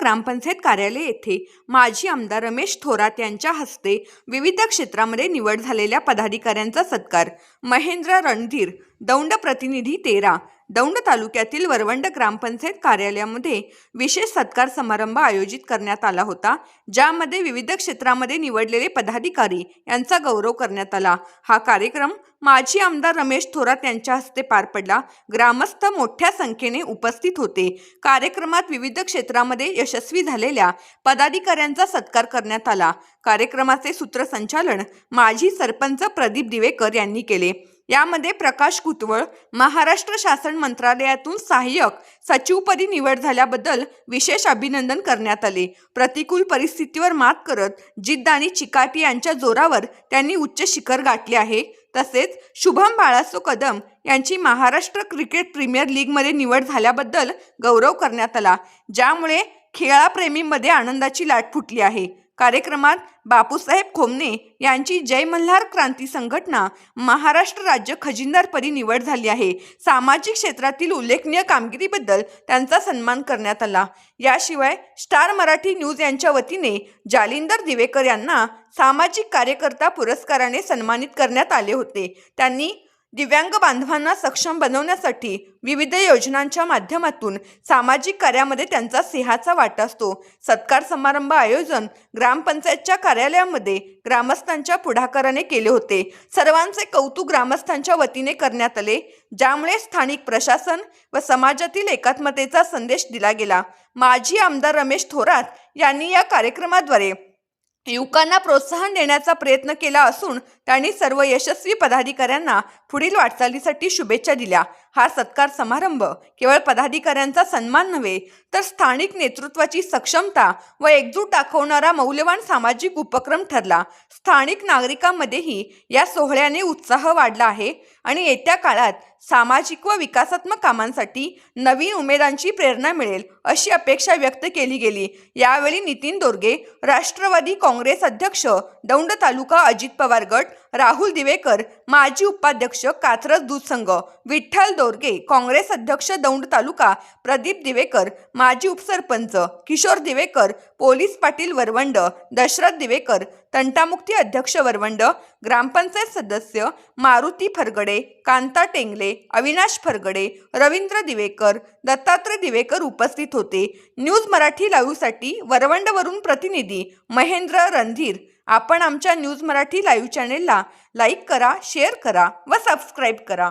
ग्रामपंचायत कार्यालय येथे माजी आमदार रमेश थोरात यांच्या हस्ते विविध क्षेत्रामध्ये निवड झालेल्या पदाधिकाऱ्यांचा सत्कार. महेंद्र रणधीर दौंड प्रतिनिधी तेरा दौंड तालुक्यातील वरवंड ग्रामपंचायत कार्यालयामध्ये विशेष सत्कार समारंभ आयोजित करण्यात आला होता ज्यामध्ये विविध क्षेत्रामध्ये निवडलेले पदाधिकारी यांचा गौरव करण्यात आला. हा कार्यक्रम माजी आमदार रमेश थोरात यांच्या हस्ते पार पडला. ग्रामस्थ मोठ्या संख्येने उपस्थित होते. कार्यक्रमात विविध क्षेत्रामध्ये यशस्वी झालेल्या पदाधिकाऱ्यांचा सत्कार करण्यात आला. कार्यक्रमाचे सूत्रसंचालन माजी सरपंच प्रदीप दिवेकर यांनी केले. यामध्ये प्रकाश कुतवळ महाराष्ट्र शासन मंत्रालयातून सहाय्यक सचिवपदी निवड झाल्याबद्दल विशेष अभिनंदन करण्यात आले. प्रतिकूल परिस्थितीवर मात करत जिद्द आणि चिकाटी यांच्या जोरावर त्यांनी उच्च शिखर गाठले आहे. तसेच शुभम बाळासो कदम यांची महाराष्ट्र क्रिकेट प्रीमियर लीगमध्ये निवड झाल्याबद्दल गौरव करण्यात आला ज्यामुळे खेळाप्रेमींमध्ये आनंदाची लाट फुटली आहे. कार्यक्रमात बापूसाहेब खोमने यांची जय मल्हार क्रांती संघटना महाराष्ट्र राज्य खजिनदारपदी निवड झाली आहे. सामाजिक क्षेत्रातील उल्लेखनीय कामगिरीबद्दल त्यांचा सन्मान करण्यात आला. याशिवाय स्टार मराठी न्यूज यांच्या वतीने जालिंदर दिवेकर यांना सामाजिक कार्यकर्ता पुरस्काराने सन्मानित करण्यात आले होते. त्यांनी दिव्यांग बांधवांना सक्षम बनवण्यासाठी विविध योजनांच्या माध्यमातून सामाजिक कार्यामध्ये त्यांचा सिंहाचा वाटा असतो. सत्कार समारंभ आयोजन ग्रामपंचायतच्या कार्यालयामध्ये ग्रामस्थांच्या पुढाकाराने केले होते. सर्वांचे कौतुक ग्रामस्थांच्या वतीने करण्यात आले ज्यामुळे स्थानिक प्रशासन व समाजातील एकात्मतेचा संदेश दिला गेला. माजी आमदार रमेश थोरात यांनी या कार्यक्रमाद्वारे युवकांना प्रोत्साहन देण्याचा प्रयत्न केला असून त्यांनी सर्व यशस्वी पदाधिकाऱ्यांना पुढील वाटचालीसाठी शुभेच्छा दिल्या. हा सत्कार समारंभ केवळ पदाधिकाऱ्यांचा सन्मान नव्हे तर स्थानिक नेतृत्वाची सक्षमता व एकजूट दाखवणारा मौल्यवान सामाजिक उपक्रम ठरला. स्थानिक नागरिकांमध्येही या सोहळ्याने उत्साह वाढला आहे आणि येत्या काळात सामाजिक व विकासात्मक कामांसाठी नवीन उमेदांची प्रेरणा मिळेल अशी अपेक्षा व्यक्त केली गेली. यावेळी नितीन दोरगे राष्ट्रवादी काँग्रेस अध्यक्ष दौंड तालुका अजित पवार गट राहुल दिवेकर माजी उपाध्यक्ष कात्रज दूध संघ विठ्ठल दोरगे काँग्रेस अध्यक्ष दौंड तालुका प्रदीप दिवेकर माजी उपसरपंच किशोर दिवेकर पोलीस पाटील वरवंड दशरथ दिवेकर तंटामुक्ती अध्यक्ष वरवंड ग्रामपंचायत सदस्य मारुती फरगडे कांता टेंगले अविनाश फरगडे रवींद्र दिवेकर दत्तात्रय दिवेकर उपस्थित होते. न्यूज मराठी लाईव्हसाठी वरवंडवरून प्रतिनिधी महेंद्र रणधीर. आपण आमच्या न्यूज मराठी लाईव्ह चॅनेलला लाईक करा शेअर करा व सबस्क्राईब करा.